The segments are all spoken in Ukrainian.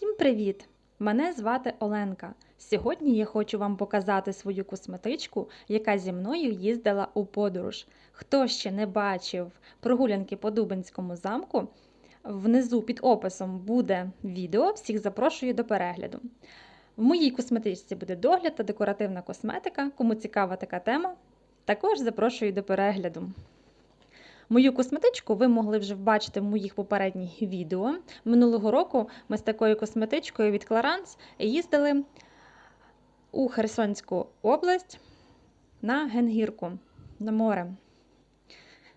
Всім привіт! Мене звати Оленка. Сьогодні я хочу вам показати свою косметичку, яка зі мною їздила у подорож. Хто ще не бачив прогулянки по Дубинському замку, внизу під описом буде відео. Всіх запрошую до перегляду. В моїй косметичці буде догляд та декоративна косметика. Кому цікава така тема, також запрошую до перегляду. Мою косметичку ви могли вже бачити в моїх попередніх відео. Минулого року ми з такою косметичкою від Clarins їздили у Херсонську область на Генгірку на море.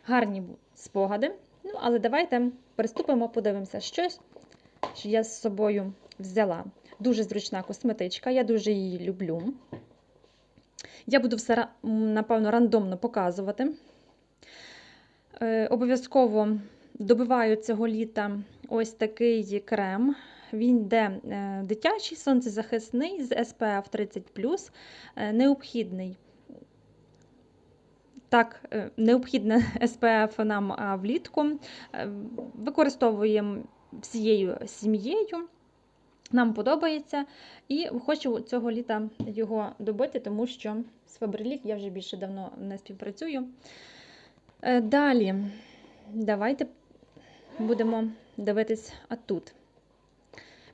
Гарні спогади. Ну, але давайте приступимо, подивимося щось, що я з собою взяла. Дуже зручна косметичка, я дуже її люблю. Я буду все, напевно, рандомно показувати. Е, обов'язково добиваю цього літа ось такий крем. Він йде е, дитячий, сонцезахисний з SPF 30 е, необхідний. Так, необхідне SPF нам влітку. Використовуємо всією сім'єю. Нам подобається. І хочу цього літа його добити, тому що з Faberlic я вже більше давно не співпрацюю. Е, далі, давайте будемо дивитись тут.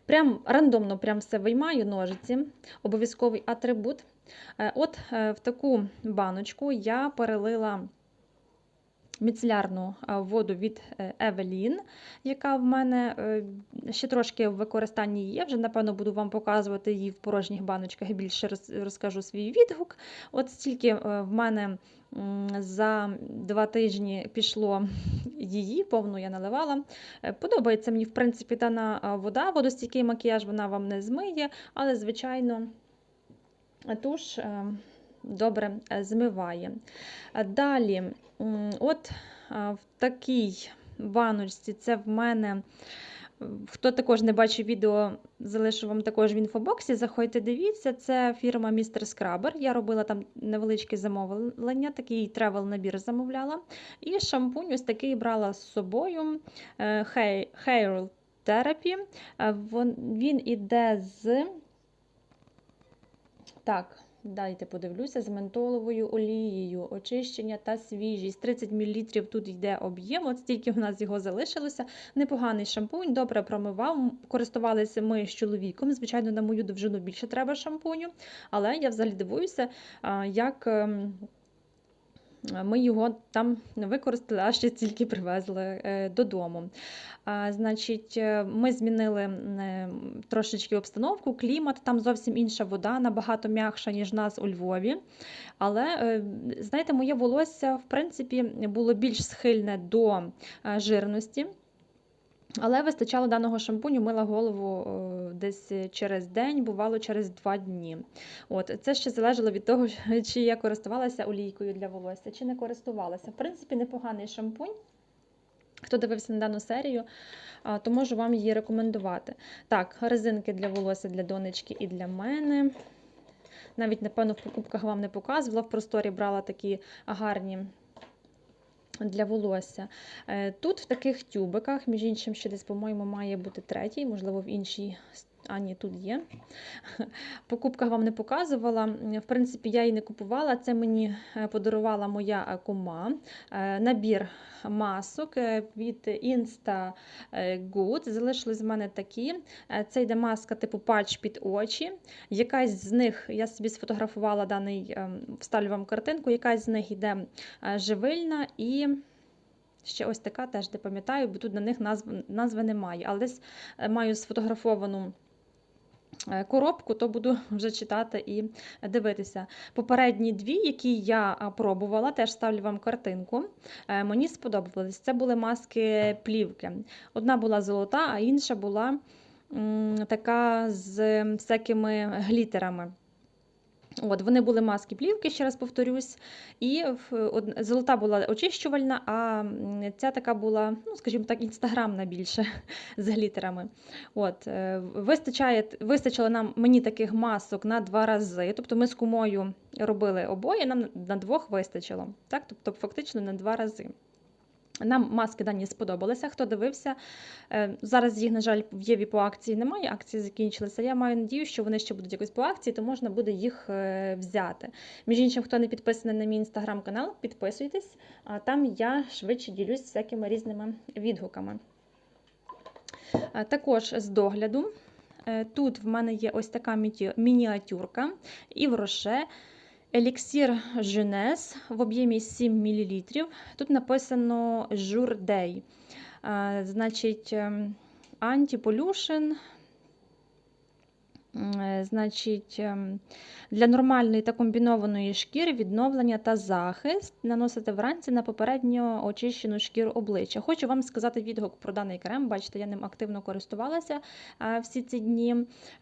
Прям рандомно прям все виймаю ножиці, обов'язковий атрибут. Е, от е, в таку баночку я перелила міцелярну воду від Евелін, яка в мене ще трошки в використанні є. Вже, напевно, буду вам показувати її в порожніх баночках більше розкажу свій відгук. От стільки в мене за два тижні пішло її, повну я наливала. Е, подобається мені, в принципі, дана вода, водостійкий макіяж вона вам не змиє, але, звичайно, туш е, добре е, змиває. Далі, от в такій баночці це в мене Хто також не бачив відео, залишу вам також в інфобоксі. Заходьте, дивіться, це фірма Містер Скрабер. Я робила там невеличке замовлення, такий тревел-набір замовляла. І шампунь ось такий брала з собою е, Hair Therapy. Е, він іде з. Так, Дайте подивлюся, з ментоловою олією, очищення та свіжість. 30 мл тут йде об'єм, от стільки в нас його залишилося. Непоганий шампунь, добре промивав. Користувалися ми з чоловіком. Звичайно, на мою довжину більше треба шампуню, але я взагалі дивуюся, як. Ми його там не використали, а ще тільки привезли е, додому. Значить, е, Ми змінили е, трошечки обстановку, клімат, там зовсім інша вода, набагато м'якша, ніж нас у Львові. Але, знаєте, моє волосся, в принципі, було більш схильне до жирності. Але вистачало даного шампуню, мила голову десь через день, бувало через два дні. От, Це ще залежало від того, чи я користувалася олійкою для волосся, чи не користувалася. В принципі, непоганий шампунь. Хто дивився на дану серію, то можу вам її рекомендувати. Так, резинки для волосся для донечки і для мене. Навіть, напевно, в покупках вам не показувала. В просторі брала такі гарні для волосся. Е, тут в таких тюбиках, між іншим, ще десь, по-моєму, має бути третій, можливо, в іншій а, ні, тут є. Покупка вам не показувала. В принципі, я її не купувала. Це мені е, подарувала моя е, кума. Е, набір масок від Insta Good. Залишились в мене такі. Це йде маска типу патч під очі. Якась з них, я собі сфотографувала даний, вставлю вам картинку, якась з них йде живильна і. Ще ось така теж не пам'ятаю, бо тут на них назви, назви немає. Але десь маю сфотографовану коробку, то буду вже читати і дивитися. Попередні дві, які я пробувала, теж ставлю вам картинку. Е, мені сподобались. Це були маски плівки. Одна була золота, а інша була така з всякими глітерами. От, Вони були маски плівки, ще раз повторюсь. І золота була очищувальна, а ця така була, ну, скажімо так, інстаграмна більше з глітерами. От, е, вистачає, Вистачило нам мені таких масок на два рази. Тобто ми з кумою робили обоє, нам на двох вистачило. Так? Тобто, фактично на два рази. Нам маски дані сподобалися. Хто дивився, е, зараз їх, на жаль, в Єві по акції немає. Акції закінчилися. Я маю надію, що вони ще будуть якось по акції, то можна буде їх е, взяти. Між іншим, хто не підписаний на мій інстаграм-канал, підписуйтесь, а там я швидше ділюсь всякими різними відгуками. Е, Також з догляду. Тут в мене є ось така мініатюрка і в роше. Еліксір Женес в об'ємі 7 мл. Тут написано Журдей. Значить, ем, е, Значить, ем, для нормальної та комбінованої шкіри відновлення та захист наносити вранці на попередньо очищену шкіру обличчя. Хочу вам сказати відгук про даний крем. Бачите, я ним активно користувалася е, всі ці дні.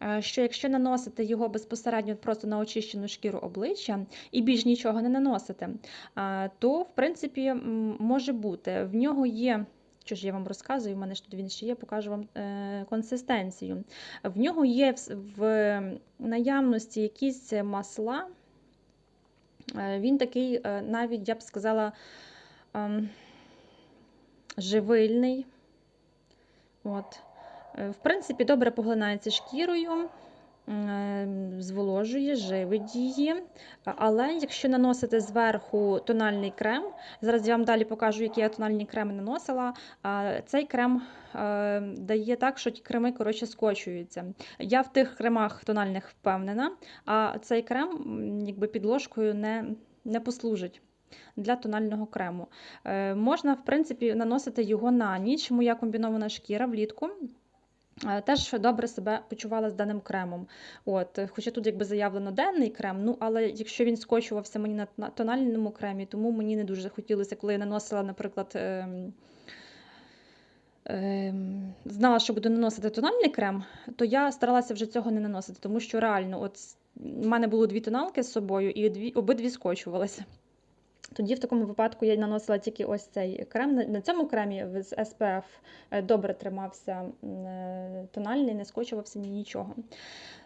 е, Що якщо наносити його безпосередньо просто на очищену шкіру обличчя і більш нічого не наносити, е, то в принципі може бути. В нього є. Що ж я вам розказую, в мене ж тут він ще є, покажу вам е, консистенцію. В нього є в, наявності якісь масла. Е, він такий, е, навіть я б сказала, ем, живильний. От. В принципі, добре поглинається шкірою, зволожує, живить її. Але якщо наносити зверху тональний крем, зараз я вам далі покажу, які я тональні креми наносила. Цей крем е, дає так, що ті креми коротше скочуються. Я в тих кремах тональних впевнена, а цей крем якби підложкою не, не послужить. Для тонального крему. Е, можна, в принципі, наносити його на ніч. Моя комбінована шкіра влітку е, теж добре себе почувала з даним кремом. От, е, хоча тут якби заявлено денний крем, ну але якщо він скочувався мені на, на тональному кремі, тому мені не дуже хотілося, коли я наносила, наприклад. ем, ем, Знала, що буду наносити тональний крем, то я старалася вже цього не наносити, тому що реально, от в мене було дві тоналки з собою, і дві, обидві скочувалися. Тоді в такому випадку я наносила тільки ось цей крем. На- цьому кремі з SPF е, добре тримався е, тональний, не скочувався ні нічого.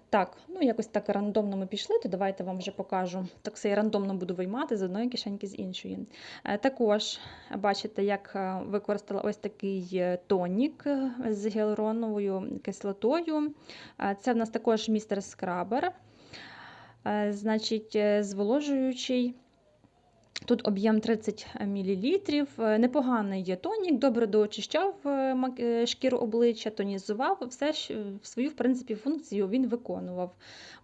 Так, ну якось так рандомно ми пішли, то давайте вам вже покажу. Так все я рандомно буду виймати з одної кишеньки з іншої. Е, Також бачите, як використала ось такий тонік з гіалуроновою кислотою. Це в нас також містер скрабер, значить, зволожуючий. Тут об'єм 30 мл. Непоганий є тонік, добре доочищав е, е, шкіру обличчя, тонізував, все е, свою в принципі, функцію він виконував.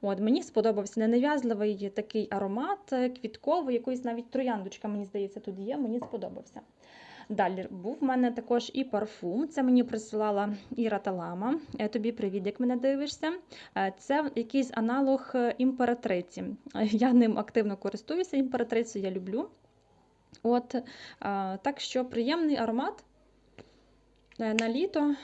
От, мені сподобався ненав'язливий такий аромат е, квітковий, якоїсь навіть трояндочка, мені здається, тут є, мені сподобався. Далі був в мене також і парфум. Це мені присилала Іра Талама. Е, Тобі привіт, як мене дивишся. Е, Це якийсь аналог е, імператриці. Я ним активно користуюся. Імператрицю я люблю. От, так що приємний аромат на літо.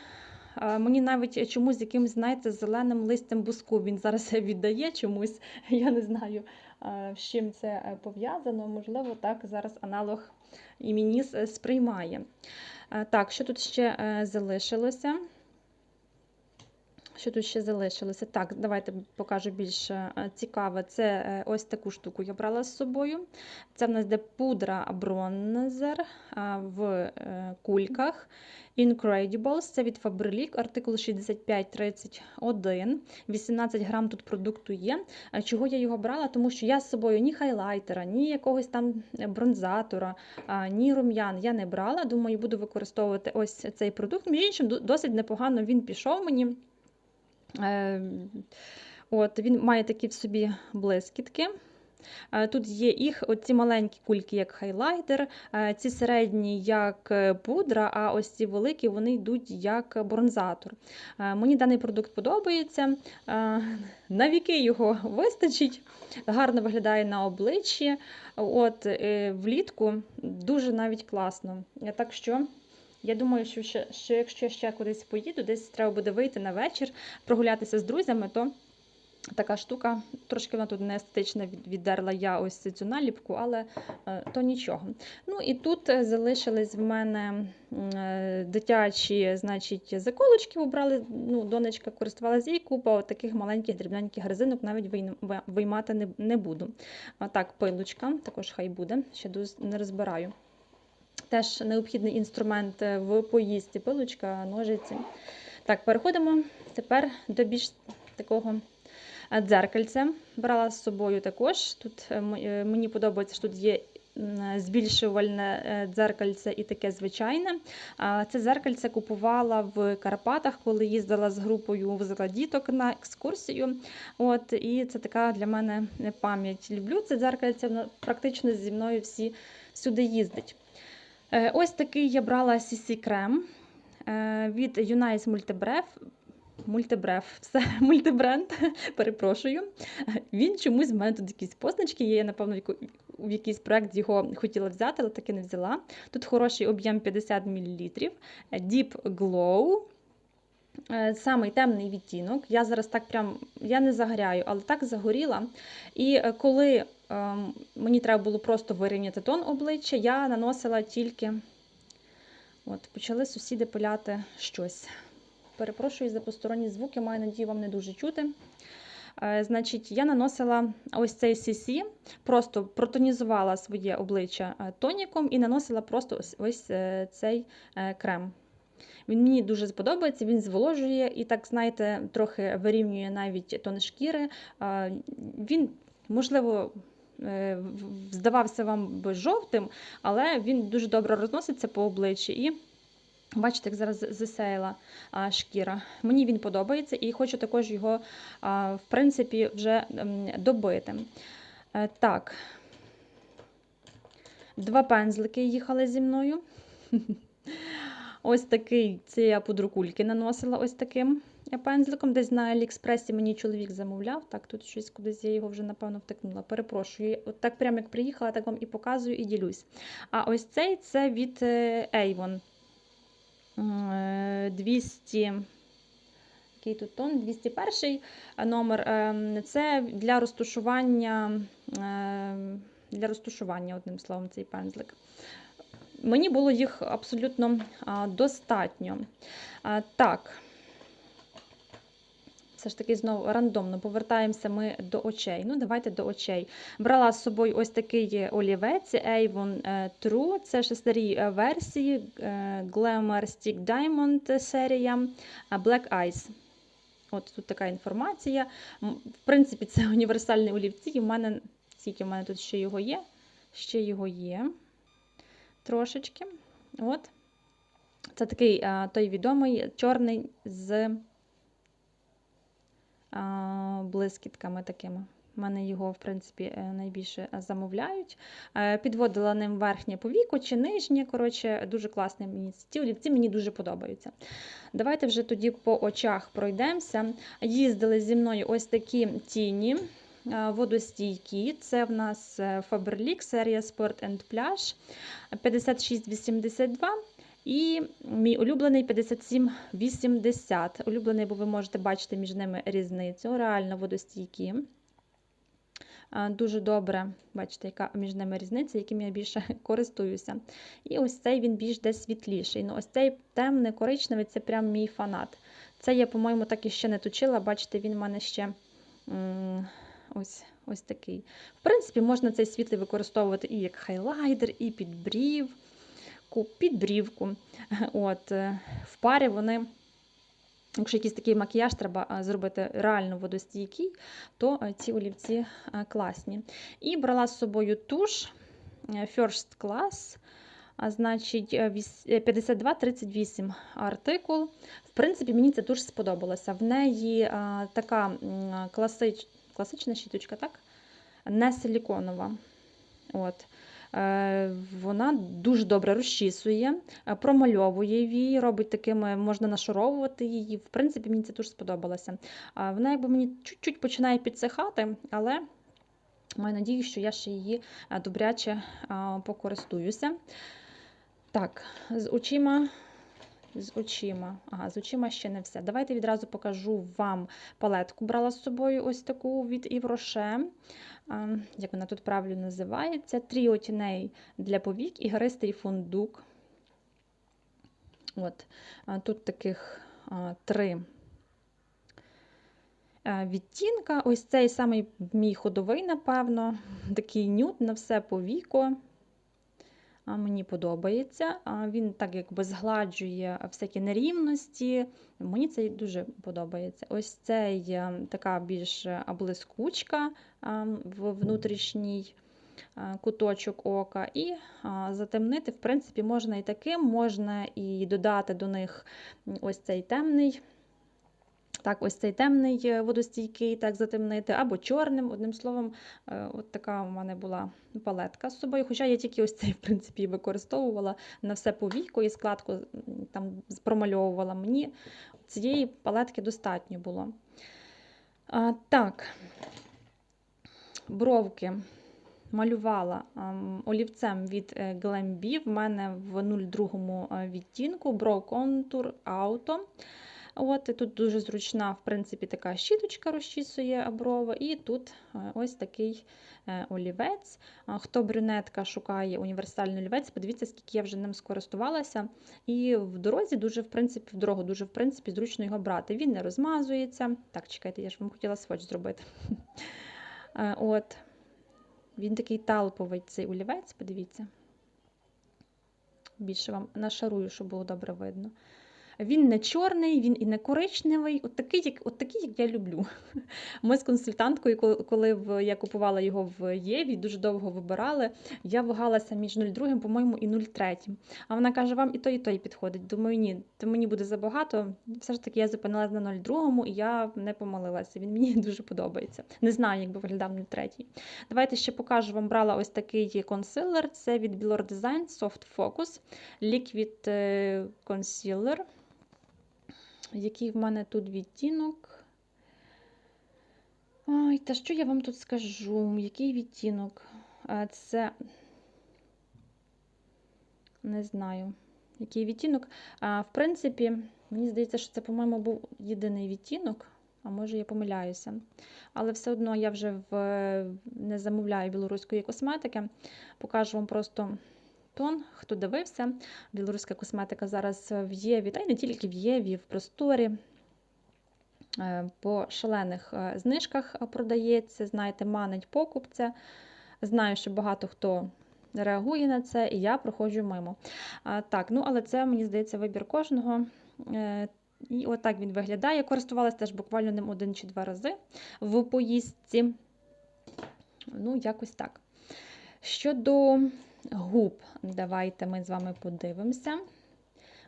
Мені навіть чомусь якимось, знаєте, зеленим листям буску він зараз віддає чомусь. Я не знаю, з чим це пов'язано. Можливо, так зараз аналог і мені сприймає. Е, Так, що тут ще е, залишилося? Що тут ще залишилося? Так, давайте покажу більш е, цікаве. Це е, ось таку штуку я брала з собою. Це в нас де пудра бронзер в е, кульках. Incredibles, це від Faberlic, артикул 6531. 18 грам тут продукту є. Чого я його брала? Тому що я з собою ні хайлайтера, ні якогось там бронзатора, ні рум'ян я не брала. Думаю, буду використовувати ось цей продукт. Між іншим, досить непогано він пішов мені. Е, От, він має такі в собі блискітки. Е, Тут є їх оці маленькі кульки, як хайлайтер, е, ці середні як е, пудра, а ось ці великі вони йдуть як бронзатор. Мені даний продукт подобається. На віки його вистачить, гарно виглядає на обличчі. От, влітку дуже навіть класно. Так що. Я думаю, що, ще, що якщо ще кудись поїду, десь треба буде вийти на вечір, прогулятися з друзями, то така штука, трошки вона тут не естетична, віддерла я ось цю наліпку, але е, то нічого. Ну і тут е, залишились в мене е, дитячі, значить, заколочки обрали. Ну, донечка користувалася і купа таких маленьких дрібненьких резинок, навіть виймати не буду. А так, пилочка, також хай буде, ще не розбираю. Теж необхідний інструмент е, в поїздці, пилочка, ножиці. Так, переходимо тепер до більш такого е, дзеркальця. Брала з собою також. Тут е, мені подобається, що тут є збільшувальне дзеркальце і таке звичайне. Це дзеркальце купувала в Карпатах, коли їздила з групою, взяла діток на екскурсію. От, і це така для мене пам'ять. Люблю це дзеркальце, воно практично зі мною всі сюди їздить. Е, Ось такий я брала CC крем е, від Unice Multibref. Мультибреф, все, мультибренд, перепрошую. Він чомусь в мене тут якісь позначки є. Напевно, в якийсь проект його хотіла взяти, але таки не взяла. Тут хороший об'єм 50 мл. Deep Glow. Е, Самий темний відтінок. Я зараз так прям я не загоряю, але так загоріла. І е, коли ем, мені треба було просто вирівняти тон обличчя, я наносила тільки. От, почали сусіди пиляти щось. Перепрошую за посторонні звуки, маю надію, вам не дуже чути. Е, Значить, я наносила ось цей CC, просто протонізувала своє обличчя тоніком і наносила просто ось, цей крем. Він мені дуже сподобається, він зволожує і так, знаєте, трохи вирівнює навіть тон шкіри. Він, можливо, е, здавався вам жовтим, але він дуже добре розноситься по обличчі. І бачите, як зараз засяяла шкіра. Мені він подобається і хочу також його, в принципі, вже добити. Е, Так, два пензлики їхали зі мною. Ось такий, це я пудрукульки наносила ось таким пензликом. Десь на Аліекспресі мені чоловік замовляв. Так, тут щось кудись я його вже, напевно, втикнула. Перепрошую. От так прямо як приїхала, так вам і показую, і ділюсь. А ось цей це від е, Avon. Е, 200. Який тут тон? 201 номер. Це для розташування, для розташування, одним словом, цей пензлик. Мені було їх абсолютно достатньо. Так. Все ж таки знову рандомно повертаємося ми до очей. Ну, давайте до очей. Брала з собою ось такий олівець Avon е, True. Це ще старі е, версії е, Glamour Stick Diamond серія Black Eyes. От тут така інформація. В принципі, це універсальні олівці. І в мене, скільки в мене тут ще його є? Ще його є трошечки. От. Це такий а, той відомий чорний з а, блискітками такими. У мене його, в принципі, е, найбільше замовляють. Е, Підводила ним верхнє повіко чи нижнє. Коротше, дуже класний мені. Ці олівці мені дуже подобаються. Давайте вже тоді по очах пройдемося. Їздили зі мною ось такі тіні водостійкі. Це в нас е, Faberlic серія Sport and Plage 5682. І мій улюблений 5780. Улюблений, бо ви можете бачити між ними різницю. Реально водостійкі. Дуже добре, бачите, яка між ними різниця, яким я більше користуюся. І ось цей він більш десь світліший. Ну, ось цей темний коричневий це прям мій фанат. Це я, по-моєму, так і ще не точила. Бачите, він в мене ще ось, ось такий. В принципі, можна цей світлий використовувати і як хайлайтер, і під брів під брівку. От, е, В парі вони, якщо якийсь такий макіяж треба зробити реально водостійкий, то е, ці олівці е, класні. І брала з собою туш First Class. А значить, е, е, 52-38 артикул. В принципі, мені ця туш сподобалася. В неї а, така м, класич, класична щіточка, так? Не силіконова. От. Е, Вона дуже добре розчісує, е, промальовує вії, робить такими, можна нашаровувати її. В принципі, мені це дуже сподобалося. Вона якби мені чуть-чуть починає підсихати, але маю надію, що я ще її е, добряче покористуюся. Так, з очима. З очима. Ага, з очима ще не все. Давайте відразу покажу вам палетку. Брала з собою ось таку від. А, Як вона тут правильно називається? Тріо тіней для повік і гористий фундук. От. Тут таких три відтінка. Ось цей самий мій ходовий, напевно, такий нюд на все повіко. Мені подобається. Він так якби згладжує всякі нерівності. Мені це дуже подобається. Ось цей е, така більш блискучка в внутрішній куточок ока. І затемнити, в принципі, можна і таким, можна і додати до них ось цей темний. Так, ось цей темний е, водостійкий, так затемнити, або чорним. Одним словом, е, от така у мене була палетка з собою. Хоча я тільки ось цей, в принципі, використовувала на все повійко і складку там промальовувала. Мені цієї палетки достатньо було. А, так, бровки малювала ем, олівцем від е, Glambi. В мене в 02 е, відтінку Brow Contour Auto. От, і тут дуже зручна, в принципі, така щіточка розчісує брови, і тут е, ось такий е, олівець. Хто брюнетка шукає універсальний олівець, подивіться, скільки я вже ним скористувалася. І в дорозі дуже, в принципі, в дорогу дуже, в принципі, зручно його брати. Він не розмазується. Так, чекайте, я ж вам хотіла сводч зробити. Е, От. Він такий талповий цей олівець, подивіться. Більше вам нашарую, щоб було добре видно. Він не чорний, він і не коричневий, от такий, як, от такий, як я люблю. Ми з консультанткою, коли, я купувала його в Єві, дуже довго вибирали. Я вагалася між 0,2, по-моєму, і 0,3. А вона каже, вам і той, і той підходить. Думаю, ні, то мені буде забагато. Все ж таки я зупинилася на 0,2 і я не помилилася. Він мені дуже подобається. Не знаю, як би виглядав 0,3. Давайте ще покажу вам. Брала ось такий консилер. Це від Bilor Design Soft Focus Liquid е, Concealer. Який в мене тут відтінок? Ой, та що я вам тут скажу? Який відтінок? Це не знаю, який відтінок. В принципі, мені здається, що це, по-моєму, був єдиний відтінок, а може я помиляюся. Але все одно я вже в... не замовляю білоруської косметики. Покажу вам просто тон, хто дивився. Білоруська косметика зараз в Єві, та й не тільки в Єві, в просторі. Е, По шалених е, знижках е, продається, знаєте, манить покупця. Знаю, що багато хто реагує на це, і я проходжу мимо. Так, ну але це, мені здається, вибір кожного. І отак він виглядає. Я Користувалася теж буквально ним один чи два рази в поїздці. Ну, якось так. Щодо губ, давайте ми з вами подивимося.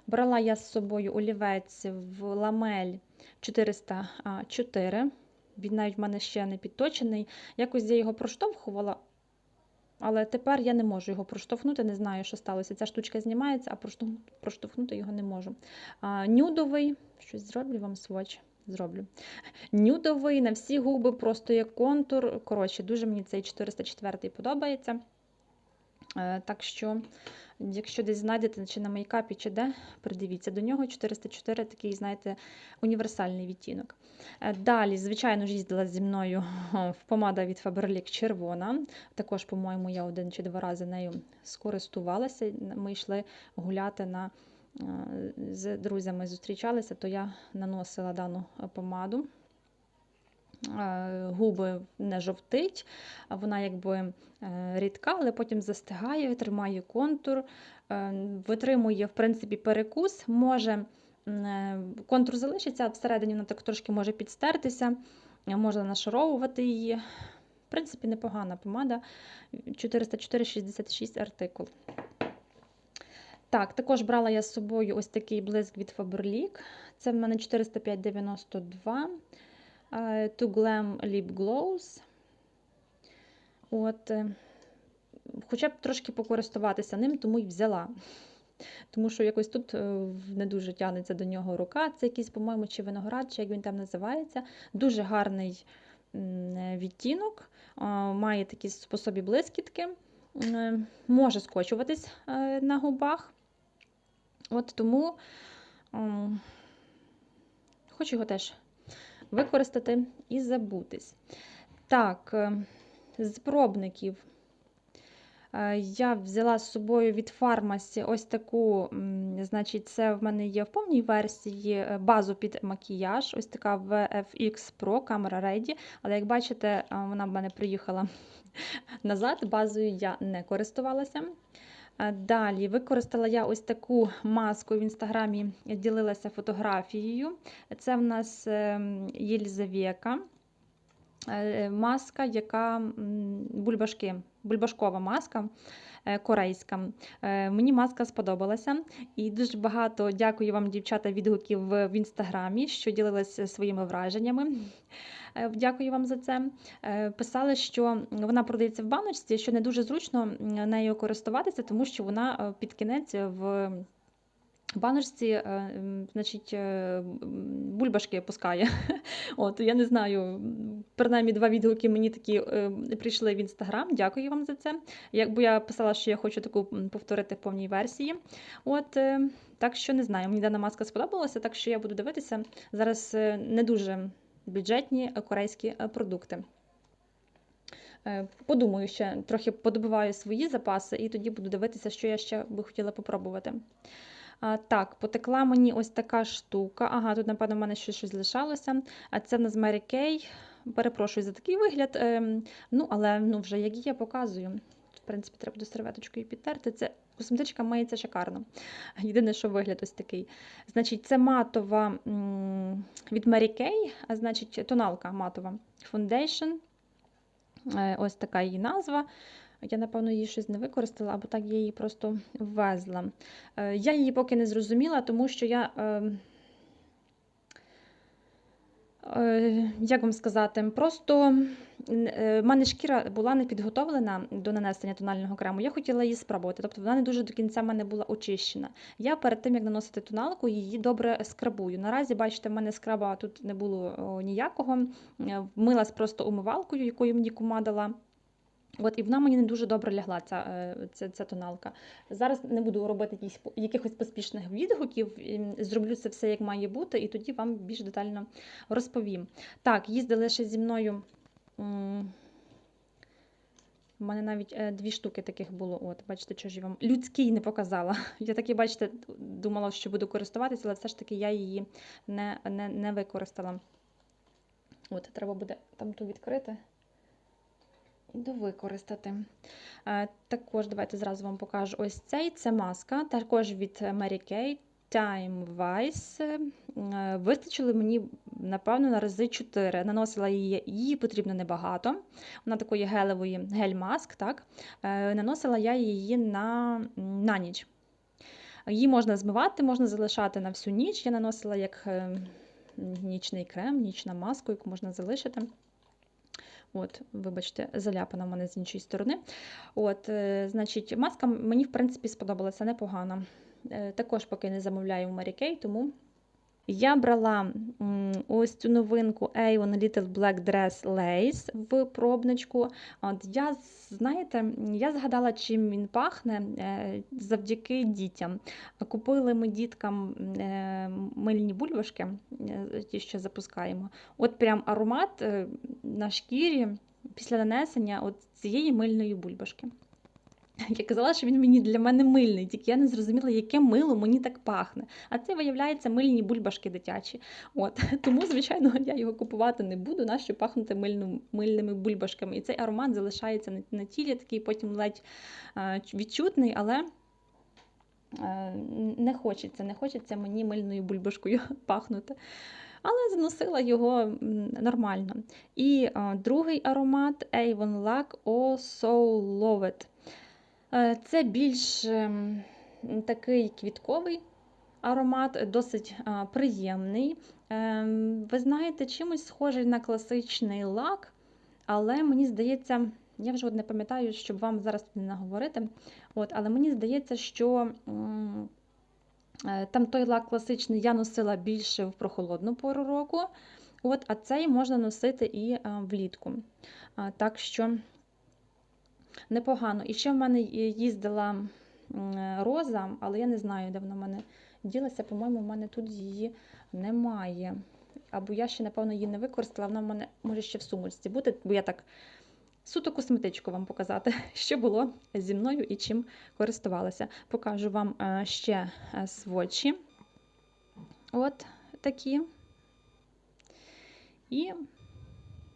Брала я з собою олівець в ламель 404. Він навіть в мене ще не підточений. Якось я його проштовхувала, але тепер я не можу його проштовхнути, не знаю, що сталося. Ця штучка знімається, а проштовхнути його не можу. А, нюдовий, щось зроблю вам сводч. Зроблю. Нюдовий на всі губи, просто як контур. Коротше, дуже мені цей 404 подобається. Е, Так що, якщо десь знайдете чи на мейкапі, чи де, придивіться до нього. 404 такий, знаєте, універсальний відтінок. Е, Далі, звичайно ж, їздила зі мною помада від Faberlic червона. Також, по-моєму, я один чи два рази нею скористувалася. Ми йшли гуляти на. е, З друзями зустрічалися, то я наносила дану помаду. Е, Губи не жовтить, вона якби е, рідка, але потім застигає, тримає контур, е, витримує в принципі перекус. Може контур залишиться, всередині вона так трошки може підстертися, можна нашаровувати її. В принципі, непогана помада. 404,66 артикул. Так, також брала я з собою ось такий блиск від Faberlic. Це в мене 405,92. Е, To Glam Lip Glows. От, е, хоча б трошки покористуватися ним, тому й взяла. Тому що якось тут е, не дуже тягнеться до нього рука. Це якийсь, по-моєму, чи виноград, чи як він там називається. Дуже гарний е, відтінок, має такі способі блискітки, може скочуватись на губах. От тому хочу його теж використати і забутись. Так, е, з пробників е, я взяла з собою від фармасі ось таку, значить, це в мене є в повній версії е, базу під макіяж, ось така VFX Pro камера Ready. Але як бачите, вона в мене приїхала назад, базою я не користувалася. Далі використала я ось таку маску в інстаграмі, ділилася фотографією. Це в нас ем, Єлізавека. Е, Маска, яка бульбашки, бульбашкова маска е, корейська. Е, Мені маска сподобалася. І дуже багато дякую вам, дівчата, відгуків в інстаграмі, що ділилися своїми враженнями. Е, Дякую вам за це. Е, Писали, що вона продається в баночці, що не дуже зручно нею користуватися, тому що вона е, під кінець в баночці, е, значить, е, бульбашки пускає. От, я не знаю, принаймні два відгуки мені такі е, прийшли в інстаграм. Дякую вам за це. Якби я писала, що я хочу таку повторити в повній версії. От, так що не знаю, мені дана маска сподобалася, так що я буду дивитися. Зараз не дуже бюджетні корейські продукти. Подумаю ще, трохи подобиваю свої запаси, і тоді буду дивитися, що я ще би хотіла попробувати. А, так, потекла мені ось така штука. Ага, тут, напевно, в мене ще щось залишалося. А це в нас Mary Kay. Перепрошую за такий вигляд. Ем, ну, але ну, вже як є, я показую. В принципі, треба до серветочкою підтерти. Це косметичка миється шикарно. Єдине, що вигляд ось такий. Значить, це матова від Mary Kay, а значить, тоналка матова. Foundation. Е, Ось така її назва. Я, напевно, її щось не використала, або так я її просто ввезла. Е, Я її поки не зрозуміла, тому що я. е, е, Як вам сказати, просто в мене шкіра була не підготовлена до нанесення тонального крему. Я хотіла її спробувати, тобто вона не дуже до кінця в мене була очищена. Я перед тим, як наносити тоналку, її добре скрабую. Наразі, бачите, в мене скраба тут не було ніякого. Е, Вмилась просто умивалкою, якою мені кума дала. От, і вона мені не дуже добре лягла, ця, е, ця, ця тоналка. Зараз не буду робити якихось поспішних відгуків, зроблю це все як має бути, і тоді вам більш детально розповім. Так, їздили ще зі мною. У мене навіть е, дві штуки таких було. От, бачите, що ж я вам людський не показала. Я таки, бачите, думала, що буду користуватися, але все ж таки я її не, не, не використала. От, треба буде там ту відкрити довикористати. Е, Також давайте зразу вам покажу ось цей. Це маска, також від Mary Kay. Time Vice. Е, Вистачило мені, напевно, на рази 4. Наносила її, її потрібно небагато. Вона такої гелевої гель-маск. так. Е, Наносила я її на, на ніч. Її можна змивати, можна залишати на всю ніч. Я наносила як нічний крем, нічна маска, яку можна залишити. От, вибачте, заляпана в мене з іншої сторони. От, е, значить, маска мені, в принципі, сподобалася непогано. Е, Також поки не замовляю в Mary тому я брала ось цю новинку Avon Little Black Dress Lace в пробничку. От я, знаєте, я згадала, чим він пахне е, завдяки дітям. Купили ми діткам е, мильні бульбашки, е, ті, що запускаємо. От прям аромат на шкірі після нанесення от цієї мильної бульбашки. Я казала, що він мені для мене мильний, тільки я не зрозуміла, яке мило мені так пахне. А це, виявляється, мильні бульбашки дитячі. От. Тому, звичайно, я його купувати не буду, нащо пахнути мильну, мильними бульбашками. І цей аромат залишається на, на тілі, такий потім ледь е, відчутний, але не хочеться, не хочеться мені мильною бульбашкою пахнути. Але заносила його нормально. І е, другий аромат Avon Lac O So Loved. Е, Це більш ем, такий квітковий аромат, досить приємний. Ем, Ви знаєте, чимось схожий на класичний лак, але мені здається, я вже не пам'ятаю, щоб вам зараз не наговорити. От, але мені здається, що е, там той лак класичний я носила більше в прохолодну пору року, от, а цей можна носити і влітку. Так що непогано. І ще в мене їздила роза, але я не знаю, де вона в мене ділася. По-моєму, в мене тут її немає. Або я ще, напевно, її не використала, вона в мене може ще в сумочці бути, бо я так суто косметичку вам показати, що було зі мною і чим користувалася. Покажу вам е, ще е, свочі. От такі. І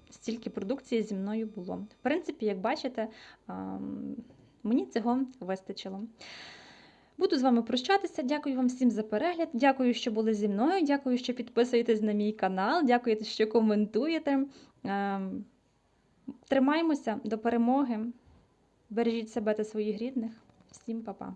стільки продукції зі мною було. В принципі, як бачите, Мені цього вистачило. Буду з вами прощатися. Дякую вам всім за перегляд. Дякую, що були зі мною. Дякую, що підписуєтесь на мій канал. Дякую, що коментуєте. Ем, Тримаймося до перемоги. Бережіть себе та своїх рідних. Всім па-па.